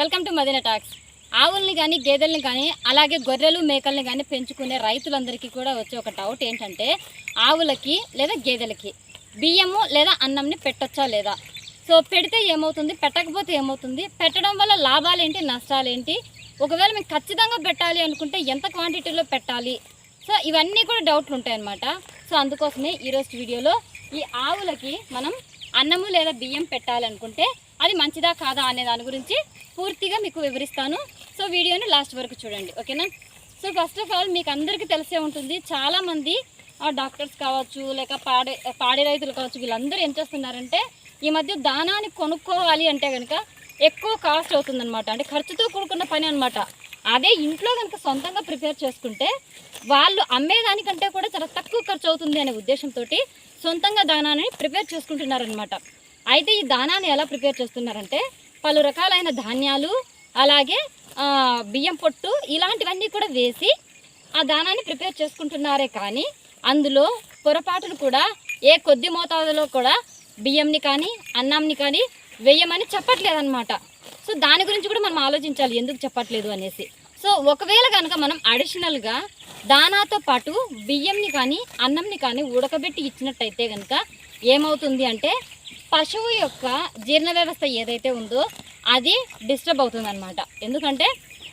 Welcome to Madina talks. ఆవుల్ని కానీ గేదెల్ని కానీ అలాగే గొర్రెలు మేకల్ని కానీ పెంచుకునే రైతులందరికీ కూడా వచ్చే ఒక డౌట్ ఏంటంటే ఆవులకి లేదా గేదెలకి బియ్యము లేదా అన్నంని పెట్టొచ్చా లేదా? సో పెడితే ఏమవుతుంది పెట్టకపోతే ఏమవుతుంది? పెట్టడం వల్ల లాభాలు ఏంటి నష్టాలు ఏంటి ఒకవేళ మేము ఖచ్చితంగా పెట్టాలి అనుకుంటే ఎంత క్వాంటిటీలో పెట్టాలి? సో ఇవన్నీ కూడా డౌట్లు ఉంటాయన్నమాట. సో అందుకోసమే ఈరోజు వీడియోలో ఈ ఆవులకి మనం అన్నము లేదా బియ్యం పెట్టాలనుకుంటే అది మంచిదా కాదా అనే దాని గురించి పూర్తిగా మీకు వివరిస్తాను. సో వీడియోని లాస్ట్ వరకు చూడండి ఓకేనా? సో ఫస్ట్ ఆఫ్ ఆల్ మీకు అందరికీ తెలిసే ఉంటుంది చాలామంది డాక్టర్స్ కావచ్చు లేక పాడే పాడి రైతులు కావచ్చు వీళ్ళందరూ ఏం చేస్తున్నారంటే ఈ మధ్య దానాన్ని కొనుక్కోవాలి అంటే కనుక ఎక్కువ కాస్ట్ అవుతుందన్నమాట. అంటే ఖర్చుతో కూడుకున్న పని అనమాట అదే ఇంట్లో కనుక సొంతంగా ప్రిపేర్ చేసుకుంటే వాళ్ళు అమ్మేదానికంటే కూడా చాలా తక్కువ ఖర్చు అవుతుంది అనే ఉద్దేశంతో సొంతంగా దానాన్ని ప్రిపేర్ చేసుకుంటున్నారనమాట అయితే ఈ దానాన్ని ఎలా ప్రిపేర్ చేస్తున్నారంటే పలు రకాలైన ధాన్యాలు అలాగే బియ్యం పొట్టు ఇలాంటివన్నీ కూడా వేసి ఆ దానాన్ని ప్రిపేర్ చేసుకుంటున్నారే కానీ అందులో పొరపాటును కూడా ఏ కొద్ది మోతాదులో కూడా బియ్యంని కానీ అన్నంని కానీ వేయమని చెప్పట్లేదన్నమాట. సో దాని గురించి కూడా మనం ఆలోచించాలి ఎందుకు చెప్పట్లేదు అనేసి. సో ఒకవేళ కనుక మనం అడిషనల్గా దానాతో పాటు బియ్యంని కానీ అన్నంని కానీ ఉడకబెట్టి ఇచ్చినట్టయితే కనుక ఏమవుతుంది అంటే పశువు యొక్క జీర్ణ వ్యవస్థ ఏదైతే ఉందో అది డిస్టర్బ్ అవుతుందన్నమాట. ఎందుకంటే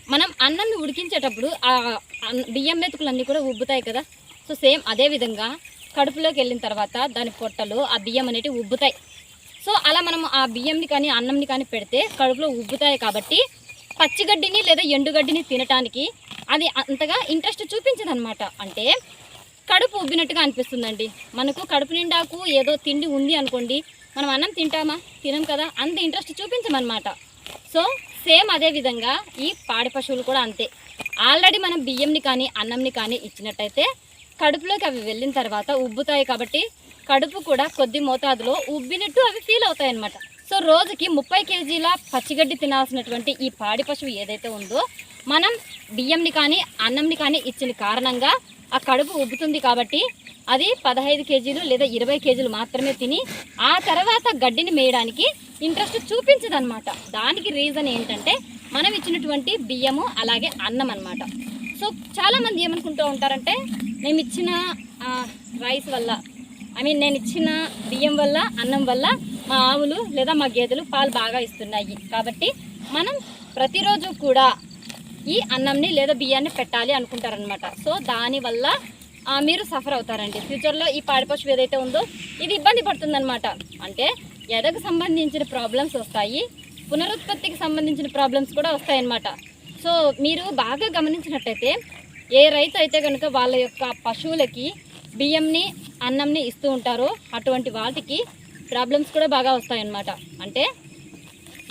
మనం అన్నంని ఉడికించేటప్పుడు ఆ అన్- బియ్యం మెతుకులన్నీ కూడా ఉబ్బుతాయి కదా. సో సేమ్ అదే విధంగా కడుపులోకి వెళ్ళిన తర్వాత దాని పొట్టలు ఆ బియ్యం అనేటివి ఉబ్బుతాయి. సో అలా మనం ఆ బియ్యంని కానీ అన్నంని కానీ పెడితే కడుపులో ఉబ్బుతాయి కాబట్టి పచ్చిగడ్డిని లేదా ఎండుగడ్డిని తినటానికి అది అంతగా ఇంట్రెస్ట్ చూపించదనమాట అంటే కడుపు ఉబ్బినట్టుగా అనిపిస్తుందండి. మనకు కడుపు నిండాకు ఏదో తిండి ఉంది అనుకోండి మనం అన్నం తింటామా? తినం కదా అంత ఇంట్రెస్ట్ చూపించమన్నమాట. సో సేమ్ అదే విధంగా ఈ పాడి పశువులు కూడా అంతే. ఆల్రెడీ మనం బియ్యంని కానీ అన్నంని కానీ ఇచ్చినట్టయితే కడుపులోకి అవి వెళ్ళిన తర్వాత ఉబ్బుతాయి కాబట్టి కడుపు కూడా కొద్ది మోతాదులో ఉబ్బినట్టు అవి ఫీల్ అవుతాయి అన్నమాట సో రోజుకి ముప్పై కేజీల పచ్చిగడ్డి తినాల్సినటువంటి ఈ పాడి పశువు ఏదైతే ఉందో మనం బియ్యంని కానీ అన్నంని కానీ ఇచ్చిన కారణంగా ఆ కడుపు ఉబ్బుతుంది కాబట్టి అది పదహైదు కేజీలు లేదా ఇరవై కేజీలు మాత్రమే తిని ఆ తర్వాత గడ్డిని మేయడానికి ఇంట్రెస్ట్ చూపించదనమాట దానికి రీజన్ ఏంటంటే మనం ఇచ్చినటువంటి బియ్యము అలాగే అన్నం అన్నమాట. సో చాలామంది ఏమనుకుంటూ ఉంటారంటే మేము ఇచ్చిన రైస్ వల్ల ఐ మీన్ నేను ఇచ్చిన బియ్యం వల్ల అన్నం వల్ల మా ఆవులు లేదా మా గేదెలు పాలు బాగా ఇస్తున్నాయి. కాబట్టి మనం ప్రతిరోజు కూడా ఈ అన్నంని లేదా బియ్యాన్ని పెట్టాలి అనుకుంటారనమాట సో దానివల్ల మీరు సఫర్ అవుతారండి. ఫ్యూచర్లో ఈ పాడి పశువు ఏదైతే ఉందో ఇది ఇబ్బంది పడుతుందనమాట అంటే ఎదకు సంబంధించిన ప్రాబ్లమ్స్ వస్తాయి పునరుత్పత్తికి సంబంధించిన ప్రాబ్లమ్స్ కూడా వస్తాయన్నమాట. సో మీరు బాగా గమనించినట్టయితే ఏ రైతు అయితే కనుక వాళ్ళ యొక్క పశువులకి బియ్యంని అన్నంని ఇస్తూ ఉంటారో అటువంటి వాటికి ప్రాబ్లమ్స్ కూడా బాగా వస్తాయన్నమాట. అంటే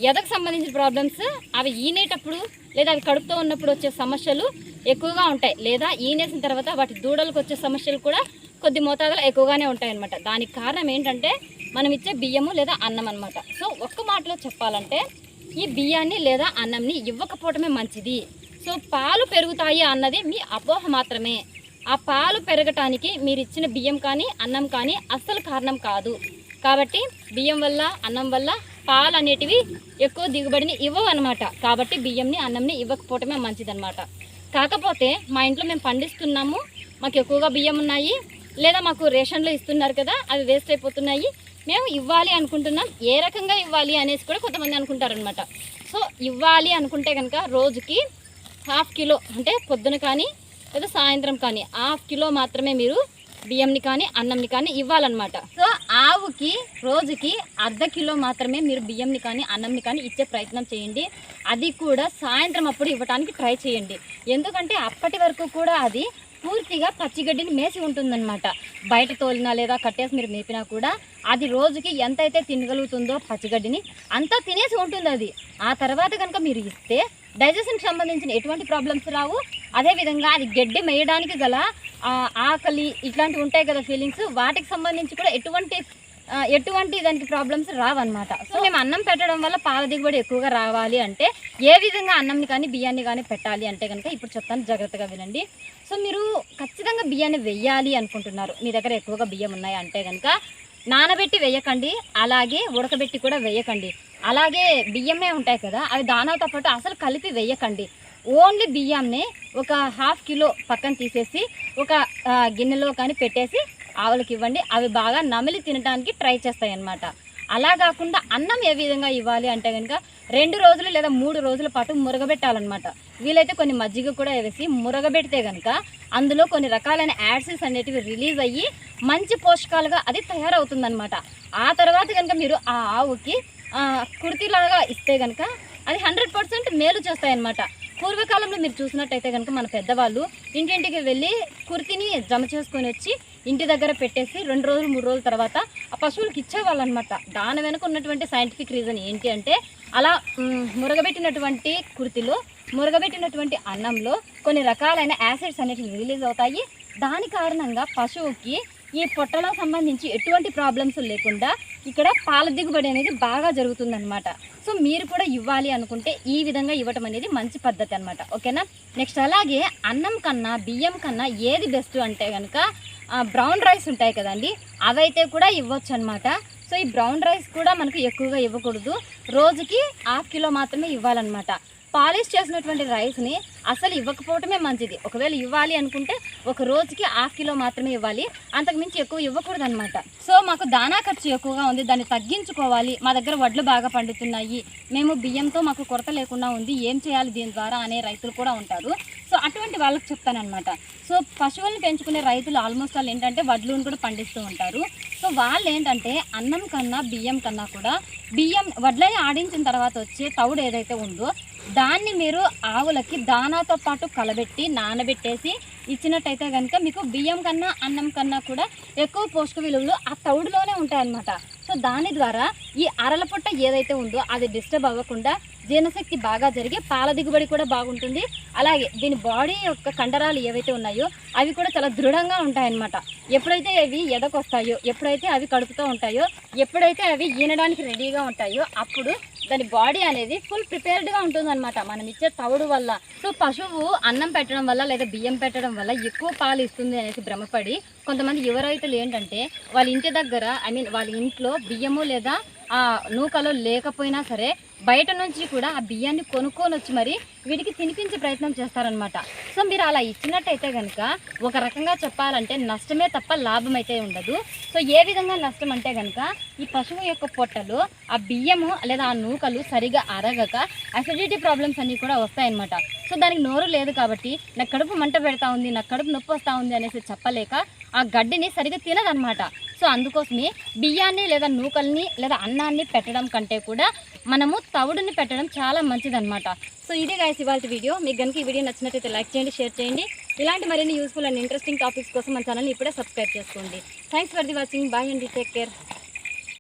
ఎదకు సంబంధించిన ప్రాబ్లమ్స్ అవి ఈనేటప్పుడు లేదా అవి కడుపుతో ఉన్నప్పుడు వచ్చే సమస్యలు ఎక్కువగా ఉంటాయి. లేదా ఈనేసిన తర్వాత వాటి దూడలకు వచ్చే సమస్యలు కూడా కొద్ది మోతాదులో ఎక్కువగానే ఉంటాయి అన్నమాట దానికి కారణం ఏంటంటే మనం ఇచ్చే బియ్యము లేదా అన్నం అన్నమాట. సో ఒక్క మాటలో చెప్పాలంటే ఈ బియ్యాన్ని లేదా అన్నంని ఇవ్వకపోవటమే మంచిది. సో పాలు పెరుగుతాయి అన్నది మీ అపోహ మాత్రమే. ఆ పాలు పెరగటానికి మీరు ఇచ్చిన బియ్యం కానీ అన్నం కానీ అస్సలు కారణం కాదు. కాబట్టి బియ్యం వల్ల అన్నం వల్ల పాలు అనేటివి ఎక్కువ దిగుబడిని ఇవ్వవు అనమాట కాబట్టి బియ్యంని అన్నంని ఇవ్వకపోవటమే మంచిదన్నమాట. కాకపోతే మా ఇంట్లో మేము పండిస్తున్నాము. మాకు ఎక్కువగా బియ్యం ఉన్నాయి. లేదా మాకు రేషన్లో ఇస్తున్నారు కదా అవి వేస్ట్ అయిపోతున్నాయి. మేము ఇవ్వాలి అనుకుంటున్నాం. ఏ రకంగా ఇవ్వాలి అనేసి కూడా కొంతమంది అనుకుంటారనమాట సో ఇవ్వాలి అనుకుంటే కనుక రోజుకి హాఫ్ కిలో అంటే పొద్దున కానీ లేదా సాయంత్రం కానీ హాఫ్ కిలో మాత్రమే మీరు బియ్యంని కానీ అన్నంని కానీ ఇవ్వాలన్నమాట. సో ఆవుకి రోజుకి అర్ధ కిలో మాత్రమే మీరు బియ్యంని కానీ అన్నంని కానీ ఇచ్చే ప్రయత్నం చేయండి. అది కూడా సాయంత్రం అప్పుడు ఇవ్వడానికి ట్రై చేయండి. ఎందుకంటే అప్పటి వరకు కూడా అది పూర్తిగా పచ్చిగడ్డిని మేసి ఉంటుందన్నమాట. బయట తోలినా లేదా కట్టేసి మీరు మేపినా కూడా అది రోజుకి ఎంతైతే తినగలుగుతుందో పచ్చిగడ్డిని అంతా తినేసి ఉంటుంది అది. ఆ తర్వాత కనుక మీరు ఇస్తే డైజెషన్కి సంబంధించిన ఎటువంటి ప్రాబ్లమ్స్ రావు. అదేవిధంగా అది గడ్డి మేయడానికి గల ఆకలి ఇట్లాంటివి ఉంటాయి కదా ఫీలింగ్స్. వాటికి సంబంధించి కూడా ఎటువంటి ఎటువంటి దానికి ప్రాబ్లమ్స్ రావన్నమాట. సో మేము అన్నం పెట్టడం వల్ల పాల దిగుబడి ఎక్కువగా రావాలి అంటే ఏ విధంగా అన్నంని కానీ బియ్యాన్ని కానీ పెట్టాలి అంటే కనుక ఇప్పుడు చెప్తాను జాగ్రత్తగా వినండి. సో మీరు ఖచ్చితంగా బియ్యాన్ని వెయ్యాలి అనుకుంటున్నారు. మీ దగ్గర ఎక్కువగా బియ్యం ఉన్నాయి అంటే కనుక నానబెట్టి వేయకండి. అలాగే ఉడకబెట్టి కూడా వేయకండి. అలాగే బియ్యమే ఉంటాయి కదా అవి దానాతో పాటు అసలు కలిపి వేయకండి. ఓన్లీ బియ్యాన్ని ఒక హాఫ్ కిలో పక్కన తీసేసి ఒక గిన్నెలో కానీ పెట్టేసి ఆవులకి ఇవ్వండి. అవి బాగా నమిలి తినడానికి ట్రై చేస్తాయి అన్నమాట అలా కాకుండా అన్నం ఏ విధంగా ఇవ్వాలి అంటే కనుక రెండు రోజులు లేదా మూడు రోజుల పాటు మురగబెట్టాలన్నమాట. వీలైతే కొన్ని మజ్జిగ కూడా వేసి మురగబెడితే కనుక అందులో కొన్ని రకాలైన యాడ్సెస్ అనేటివి రిలీజ్ అయ్యి మంచి పోషకాలుగా అది తయారవుతుందన్నమాట. ఆ తర్వాత కనుక మీరు ఆ ఆవుకి కుర్తిలాగా ఇస్తే కనుక అది హండ్రెడ్ పర్సెంట్ మేలు చేస్తాయన్నమాట. పూర్వకాలంలో మీరు చూసినట్టయితే కనుక మన పెద్దవాళ్ళు ఇంటింటికి వెళ్ళి కుర్తిని జమ చేసుకొని వచ్చి ఇంటి దగ్గర పెట్టేసి రెండు రోజులు మూడు రోజుల తర్వాత ఆ పశువులకు ఇచ్చేవాళ్ళు అనమాట దాని వెనుక ఉన్నటువంటి సైంటిఫిక్ రీజన్ ఏంటి అంటే అలా మురగబెట్టినటువంటి కుర్తిలో మురగబెట్టినటువంటి అన్నంలో కొన్ని రకాలైన యాసిడ్స్ అనేటివి రిలీజ్ అవుతాయి. దాని కారణంగా పశువుకి ఈ పొట్టలో సంబంధించి ఎటువంటి ప్రాబ్లమ్స్ లేకుండా ఇక్కడ పాల దిగుబడి అనేది బాగా జరుగుతుందన్నమాట. సో మీరు కూడా ఇవ్వాలి అనుకుంటే ఈ విధంగా ఇవ్వటం అనేది మంచి పద్ధతి అనమాట ఓకేనా? నెక్స్ట్ అలాగే అన్నం కన్నా బియ్యం కన్నా ఏది బెస్ట్ అంటే కనుక బ్రౌన్ రైస్ ఉంటాయి కదండి అవైతే కూడా ఇవ్వచ్చు అనమాట సో ఈ బ్రౌన్ రైస్ కూడా మనకు ఎక్కువగా ఇవ్వకూడదు. రోజుకి హాఫ్ కిలో మాత్రమే ఇవ్వాలన్నమాట. పాలిష్ చేసినటువంటి రైస్ని అసలు ఇవ్వకపోవటమే మంచిది. ఒకవేళ ఇవ్వాలి అనుకుంటే ఒక రోజుకి హాఫ్ కిలో మాత్రమే ఇవ్వాలి. అంతకు మించి ఎక్కువ ఇవ్వకూడదు అనమాట సో మాకు దానా ఖర్చు ఎక్కువగా ఉంది. దాన్ని తగ్గించుకోవాలి. మా దగ్గర వడ్లు బాగా పండుతున్నాయి. మేము బియ్యంతో మాకు కొరత లేకుండా ఉంది. ఏం చేయాలి దీని ద్వారా అనే రైతులు కూడా ఉంటారు. సో అటువంటి వాళ్ళకి చెప్తానమాట సో పశువులను పెంచుకునే రైతులు ఆల్మోస్ట్ వాళ్ళు ఏంటంటే వడ్లను కూడా పండిస్తూ ఉంటారు. సో వాళ్ళు ఏంటంటే అన్నం కన్నా బియ్యం కన్నా కూడా బియ్యం వడ్లని ఆడించిన తర్వాత వచ్చే తౌడు ఏదైతే ఉందో దాన్ని మీరు ఆవులకి దానాతో పాటు కలబెట్టి నానబెట్టేసి ఇచ్చినట్టయితే కనుక మీకు బియ్యం కన్నా అన్నం కన్నా కూడా ఎక్కువ పోషక విలువలు ఆ తవుడులోనే ఉంటాయన్నమాట. సో దాని ద్వారా ఈ అరల పొట్ట ఏదైతే ఉందో అది డిస్టర్బ్ అవ్వకుండా జీర్ణశక్తి బాగా జరిగి పాల దిగుబడి కూడా బాగుంటుంది. అలాగే దీని బాడీ యొక్క కండరాలు ఏవైతే ఉన్నాయో అవి కూడా చాలా దృఢంగా ఉంటాయన్నమాట. ఎప్పుడైతే అవి ఎదకొస్తాయో ఎప్పుడైతే అవి కడుపుతూ ఉంటాయో ఎప్పుడైతే అవి ఈనడానికి రెడీగా ఉంటాయో అప్పుడు దాని బాడీ అనేది ఫుల్ ప్రిపేర్డ్గా ఉంటుందన్నమాట. మనం ఇచ్చే తవుడు వల్ల. సో పశువు అన్నం పెట్టడం వల్ల లేదా బియ్యం పెట్టడం వల్ల ఎక్కువ పాలు ఇస్తుంది అనేసి భ్రమపడి కొంతమంది యువ రైతులు ఏంటంటే వాళ్ళ ఇంటి దగ్గర ఐ మీన్ వాళ్ళ ఇంట్లో బియ్యము లేదా ఆ నూకలో లేకపోయినా సరే బయట నుంచి కూడా ఆ బియ్యాన్ని కొనుక్కొని వచ్చి మరి వీటికి తినిపించే ప్రయత్నం చేస్తారనమాట సో మీరు అలా ఇచ్చినట్టయితే కనుక ఒక రకంగా చెప్పాలంటే నష్టమే తప్ప లాభం అయితే ఉండదు. సో ఏ విధంగా నష్టం అంటే కనుక ఈ పశువు యొక్క పొట్టలో ఆ బియ్యము లేదా ఆ నూకలు సరిగా అరగక అసిడిటీ ప్రాబ్లమ్స్ అన్నీ కూడా వస్తాయన్నమాట. సో దానికి నోరు లేదు కాబట్టి నా కడుపు మంట పెడతా ఉంది నా కడుపు నొప్పి వస్తూ ఉంది అనేసి చెప్పలేక ఆ గడ్డిని సరిగా తినదనమాట సో అందుకోసమే బియ్యాన్ని లేదా నూకల్ని లేదా అన్నాన్ని పెట్టడం కంటే కూడా మనము తవుడుని పెట్టడం చాలా మంచిదన్నమాట. సో ఇదే గాయస్ ఇవాళ వీడియో. మీకు కనుక ఈ వీడియో నచ్చినట్లయితే లైక్ చేయండి షేర్ చేయండి. ఇలాంటి మరిన్ని యూస్ఫుల్ అండ్ ఇంట్రెస్టింగ్ టాపిక్స్ కోసం మన ఛానల్ని ఇప్పుడే సబ్స్క్రైబ్ చేసుకోండి. Thanks for the watching bye అండి. Take care